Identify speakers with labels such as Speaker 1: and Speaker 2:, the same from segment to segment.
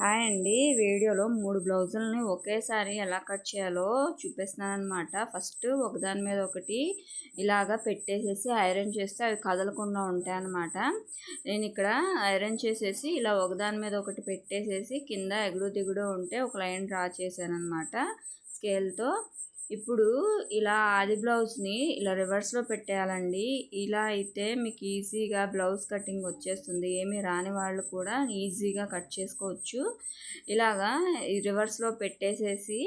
Speaker 1: Hi అండి. వీడియోలో మూడు బ్లౌజులని ఒకేసారి ఎలా కట్ చేయాలో చూపిస్తున్నాను అనమాట ఫస్ట్ ఒకదాని మీద ఒకటి ఇలాగా పెట్టేసేసి ఐరన్ చేస్తే అవి కదలకుండా ఉంటాయన్నమాట. నేను ఇక్కడ ఐరన్ చేసేసి ఇలా ఒకదాని మీద ఒకటి పెట్టేసేసి కింద ఎగుడు దిగుడు ఉంటే ఒక లైన్ డ్రా చేశాను అనమాట స్కేల్తో. ఇప్పుడు ఇలా ఆది బ్లౌజ్ని ఇలా రివర్స్లో పెట్టేయాలండి. ఇలా అయితే మీకు ఈజీగా బ్లౌజ్ కటింగ్ వచ్చేస్తుంది. ఏమీ రాని వాళ్ళు కూడా ఈజీగా కట్ చేసుకోవచ్చు. ఇలాగా రివర్స్లో పెట్టేసేసి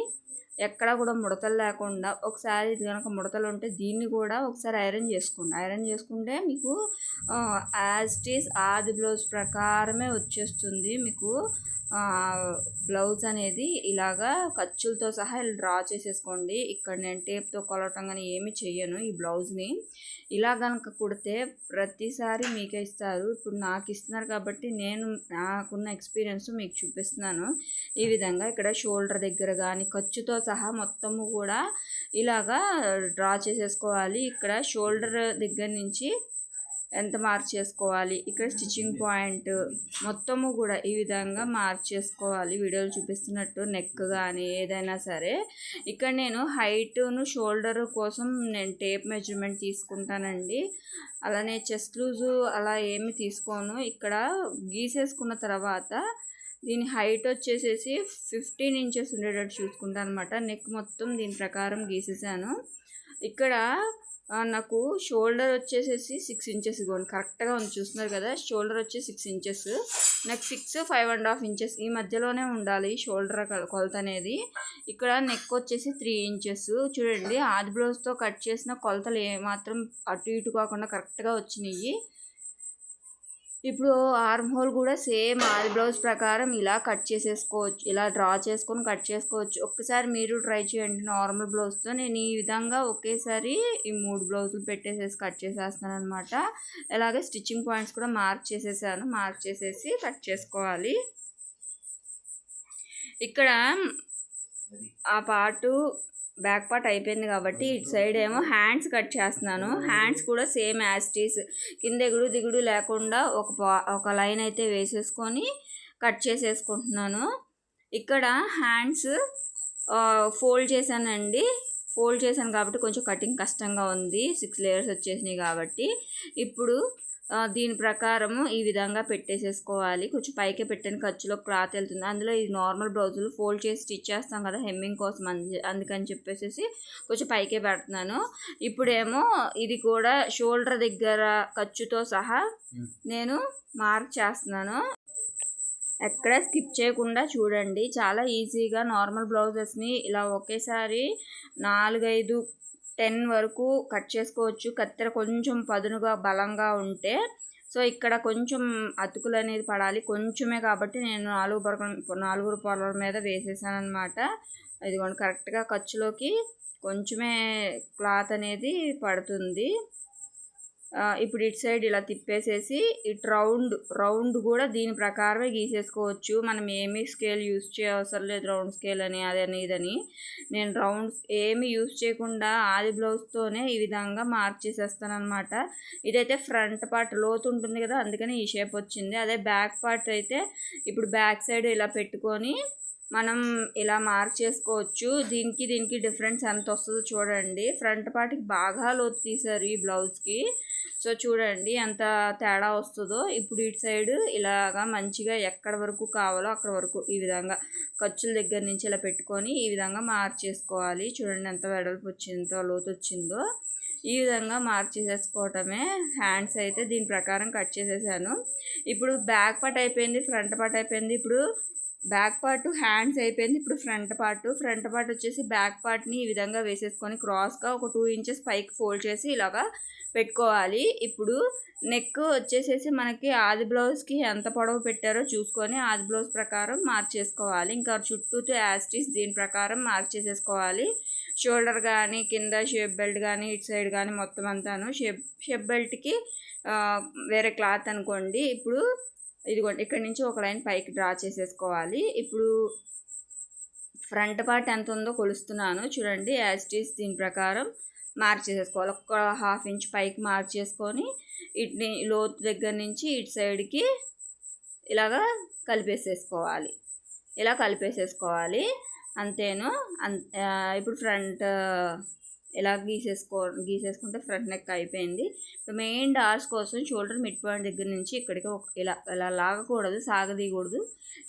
Speaker 1: ఎక్కడ కూడా ముడతలు లేకుండా ఒకసారి ఇది కనుక ముడతలు ఉంటే దీన్ని కూడా ఒకసారి ఐరన్ చేసుకోండి. ఐరన్ చేసుకుంటే మీకు యాజ్ టీస్ ఆది బ్లౌజ్ ప్రకారమే వచ్చేస్తుంది. మీకు బ్లౌజ్ అనేది ఇలాగా ఖర్చులతో సహా ఇలా డ్రా చేసేసుకోండి. ఇక్కడ నేను టేప్తో కొలవటం కానీ ఏమి చెయ్యను ఈ బ్లౌజ్ని. ఇలా కనుక కుడితే ప్రతిసారి మీకే ఇస్తారు. ఇప్పుడు నాకు ఇస్తున్నారు కాబట్టి నేను నాకున్న ఎక్స్పీరియన్స్ మీకు చూపిస్తున్నాను. ఈ విధంగా ఇక్కడ షోల్డర్ దగ్గర కానీ ఖర్చుతో సహా మొత్తము కూడా ఇలాగా డ్రా చేసేసుకోవాలి. ఇక్కడ షోల్డర్ దగ్గర నుంచి ఎంత మార్క్ చేసుకోవాలి? ఇక్కడ స్టిచ్చింగ్ పాయింట్ మొత్తము కూడా ఈ విధంగా మార్క్ చేసుకోవాలి. వీడియోలు చూపిస్తున్నట్టు నెక్ కానీ ఏదైనా సరే. ఇక్కడ నేను హైట్ను షోల్డర్ కోసం నేను టేప్ మెజర్మెంట్ తీసుకుంటానండి. అలానే చెస్ట్ లూజు అలా ఏమి తీసుకోను. ఇక్కడ గీసేసుకున్న తర్వాత దీని హైట్ వచ్చేసేసి ఫిఫ్టీన్ ఇంచెస్ ఉండేటట్టు చూసుకుంటాను అనమాట నెక్ మొత్తం దీని ప్రకారం గీసేసాను. ఇక్కడ నాకు షోల్డర్ వచ్చేసేసి సిక్స్ ఇంచెస్ ఇవ్వండి కరెక్ట్గా ఉంది చూస్తున్నారు కదా? షోల్డర్ వచ్చి సిక్స్ ఇంచెస్. నాకు six five and half inches. ఈ మధ్యలోనే ఉండాలి షోల్డర్ కొలత అనేది. ఇక్కడ నెక్ వచ్చేసి త్రీ ఇంచెస్. చూడండి ఆది బ్లౌజ్తో కట్ చేసిన కొలతలు ఏమాత్రం అటు ఇటు కాకుండా కరెక్ట్గా వచ్చినాయి. ఇప్పుడు ఆర్మ్ హోల్ కూడా సేమ్ ఆది బ్లౌజ్ ప్రకారం ఇలా కట్ చేసేసుకోవచ్చు ఇలా డ్రా చేసుకొని కట్ చేసుకోవచ్చు. ఒక్కసారి మీరు ట్రై చేయండి నార్మల్ బ్లౌజ్తో. నేను ఈ విధంగా ఒకేసారి ఈ మూడు బ్లౌజులు పెట్టేసేసి కట్ చేసేస్తాను అనమాట అలాగే స్టిచ్చింగ్ పాయింట్స్ కూడా మార్క్ చేసేసాను మార్క్ చేసేసి కట్ చేసుకోవాలి. ఇక్కడ ఆ పార్టు బ్యాక్ పార్ట్ అయిపోయింది కాబట్టి ఇటు సైడ్ ఏమో హ్యాండ్స్ కట్ చేస్తున్నాను. హ్యాండ్స్ కూడా సేమ్ యాస్టీస్ కింద ఎగుడు దిగుడు లేకుండా ఒక ఒక లైన్ అయితే వేసేసుకొని కట్ చేసేసుకుంటున్నాను. ఇక్కడ హ్యాండ్స్ ఫోల్డ్ చేశానండి. ఫోల్డ్ చేశాను కాబట్టి కొంచెం కటింగ్ కష్టంగా ఉంది. సిక్స్ లేయర్స్ వచ్చేసినాయి కాబట్టి. ఇప్పుడు దీని ప్రకారము ఈ విధంగా పెట్టేసేసుకోవాలి. కొంచెం పైకి పెట్టిన ఖర్చులో క్లాత్ వెళ్తుంది. అందులో ఇది నార్మల్ బ్లౌజులు ఫోల్డ్ చేసి స్టిచ్ చేస్తాం కదా హెమ్మింగ్ కోసం అందుకని చెప్పేసి కొంచెం పైకే పెడుతున్నాను. ఇప్పుడేమో ఇది కూడా షోల్డర్ దగ్గర ఖర్చుతో సహా నేను మార్క్ చేస్తున్నాను. ఎక్కడ స్కిప్ చేయకుండా చూడండి. చాలా ఈజీగా నార్మల్ బ్లౌజెస్ని ఇలా ఒకేసారి నాలుగైదు టెన్ వరకు కట్ చేసుకోవచ్చు. కత్తెర కొంచెం పదునుగా బలంగా ఉంటే. సో ఇక్కడ కొంచెం అతుకులు అనేది పడాలి. కొంచెమే కాబట్టి నేను నాలుగు పొరకల నాలుగు పొరల మీద వేసేసాను అనమాట ఇదిగోండి కరెక్ట్గా ఖర్చులోకి కొంచెమే క్లాత్ అనేది పడుతుంది. ఇప్పుడు ఇటు సైడ్ ఇలా తిప్పేసేసి ఇటు రౌండ్ రౌండ్ కూడా దీని ప్రకారమే గీసేసుకోవచ్చు. మనం ఏమి స్కేల్ యూస్ చేయవసరం లేదు రౌండ్ స్కేల్ అని అదని ఇదని నేను రౌండ్ ఏమి యూస్ చేయకుండా ఆది బ్లౌజ్తోనే ఈ విధంగా మార్క్ చేసేస్తాను అనమాట ఇదైతే ఫ్రంట్ పార్ట్ లోతు ఉంటుంది కదా అందుకని ఈ షేప్ వచ్చింది. అదే బ్యాక్ పార్ట్ అయితే ఇప్పుడు బ్యాక్ సైడ్ ఇలా పెట్టుకొని మనం ఇలా మార్క్ చేసుకోవచ్చు. దీనికి దీనికి డిఫరెన్స్ ఎంత వస్తుందో చూడండి. ఫ్రంట్ పార్ట్కి బాగా లోతు తీశారు ఈ బ్లౌజ్కి. సో చూడండి ఎంత తేడా వస్తుందో. ఇప్పుడు ఇటు సైడ్ ఇలాగా మంచిగా ఎక్కడ వరకు కావాలో అక్కడ వరకు ఈ విధంగా ఖర్చుల దగ్గర నుంచి ఇలా పెట్టుకొని ఈ విధంగా మార్చేసుకోవాలి. చూడండి ఎంత వెడల్పు వచ్చిందో లోతు వచ్చిందో. ఈ విధంగా మార్క్ చేసేసుకోవటమే హ్యాండ్స్ అయితే దీని ప్రకారం కట్ చేసేసాను. ఇప్పుడు బ్యాక్ పార్ట్ అయిపోయింది ఫ్రంట్ పార్ట్ అయిపోయింది. ఇప్పుడు బ్యాక్ పార్ట్ హ్యాండ్స్ అయిపోయింది. ఇప్పుడు ఫ్రంట్ పార్ట్ ఫ్రంట్ పార్ట్ వచ్చేసి బ్యాక్ పార్ట్ని ఈ విధంగా వేసేసుకొని క్రాస్గా ఒక టూ ఇంచెస్ పైకి ఫోల్డ్ చేసి ఇలాగా పెట్టుకోవాలి. ఇప్పుడు నెక్ వచ్చేసేసి మనకి ఆది బ్లౌజ్కి ఎంత పొడవు పెట్టారో చూసుకొని ఆది బ్లౌజ్ ప్రకారం మార్క్ చేసుకోవాలి. ఇంకా చుట్టూ యాస్టీస్ దీని ప్రకారం మార్క్ చేసేసుకోవాలి. షోల్డర్ కానీ కింద షేప్ బెల్ట్ కానీ ఇటు సైడ్ కానీ మొత్తం అంతాను. షేప్ షేప్ బెల్ట్కి వేరే క్లాత్ అనుకోండి. ఇప్పుడు ఇదిగోండి ఇక్కడ నుంచి ఒక లైన్ పైకి డ్రా చేసేసుకోవాలి. ఇప్పుడు ఫ్రంట్ పార్ట్ ఎంత ఉందో కొలుస్తున్నాను. చూడండి యాజ్టీస్ దీని ప్రకారం మార్క్ చేసేసుకోవాలి. ఒక్క హాఫ్ ఇంచ్ పైకి మార్క్ చేసుకొని ఇటు లోతు దగ్గర నుంచి ఇటు సైడ్కి ఇలాగా కలిపేసేసుకోవాలి. ఇలా కలిపేసేసుకోవాలి. అంతేను. అన్ ఇప్పుడు ఫ్రంట్ ఇలా గీసేసుకో గీసేసుకుంటే ఫ్రంట్ నెక్ అయిపోయింది. ఇప్పుడు మెయిన్ డార్స్ కోసం షోల్డర్ మిడ్ పాయింట్ దగ్గర నుంచి ఇక్కడికి ఒక ఇలా ఇలా లాగకూడదు సాగదీయకూడదు.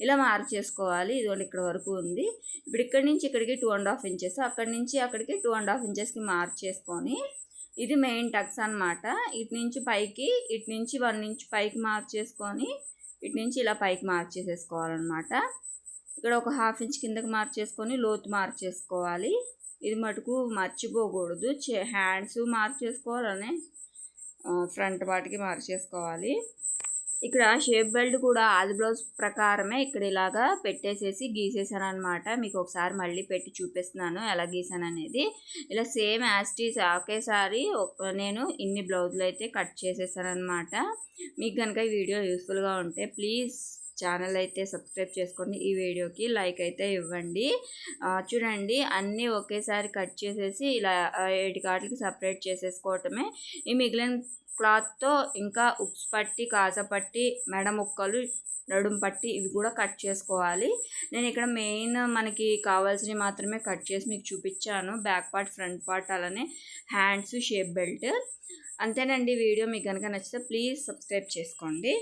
Speaker 1: ఇలా మార్చేసుకోవాలి. ఇదిగోండి ఇక్కడ వరకు ఉంది. ఇప్పుడు ఇక్కడి నుంచి ఇక్కడికి టూ అండ్ హాఫ్ ఇంచెస్ అక్కడి నుంచి అక్కడికి టూ అండ్ హాఫ్ ఇంచెస్కి మార్చేసుకొని ఇది మెయిన్ టక్స్ అన్నమాట. ఇటు నుంచి పైకి ఇటు నుంచి వన్ ఇంచ్ పైకి మార్చేసుకొని ఇటు నుంచి ఇలా పైకి మార్చేసేసుకోవాలన్నమాట. ఇక్కడ ఒక హాఫ్ ఇంచ్ కిందకి మార్చేసుకొని లోతు మార్చేసుకోవాలి. ఇది మటుకు మర్చిపోకూడదు. చే హ్యాండ్స్ మార్చేసుకోవాలనే ఫ్రంట్ పార్ట్కి మార్చేసుకోవాలి. ఇక్కడ షేప్ బెల్ట్ కూడా ఆది బ్లౌజ్ ప్రకారమే ఇక్కడ ఇలాగా పెట్టేసేసి గీసేసాను అనమాట మీకు ఒకసారి మళ్ళీ పెట్టి చూపిస్తున్నాను ఎలా గీసాను అనేది ఇలా సేమ్ యాస్టీస్ ఒకేసారి నేను ఇన్ని బ్లౌజులు అయితే కట్ చేసేసాను అనమాట మీకు కనుక ఈ వీడియో యూస్ఫుల్గా ఉంటే ప్లీజ్ ఛానల్ అయితే సబ్స్క్రైబ్ చేసుకోండి. ఈ వీడియోకి లైక్ అయితే ఇవ్వండి. చూడండి అన్నీ ఒకేసారి కట్ చేసేసి ఇలా ఏడు కాటలకి సపరేట్ చేసేసుకోవటమే. ఈ మిగిలిన క్లాత్తో ఇంకా ఉక్స్ పట్టి కాజా పట్టి మెడ ముక్కలు నడుం పట్టి ఇవి కూడా కట్ చేసుకోవాలి. నేను ఇక్కడ మెయిన్ మనకి కావాల్సినవి మాత్రమే కట్ చేసి మీకు చూపించాను. బ్యాక్ పార్ట్ ఫ్రంట్ పార్ట్ అలానే హ్యాండ్స్ షేప్ బెల్ట్. అంతేనండి. వీడియో మీకు కనుక నచ్చితే ప్లీజ్ సబ్స్క్రైబ్ చేసుకోండి.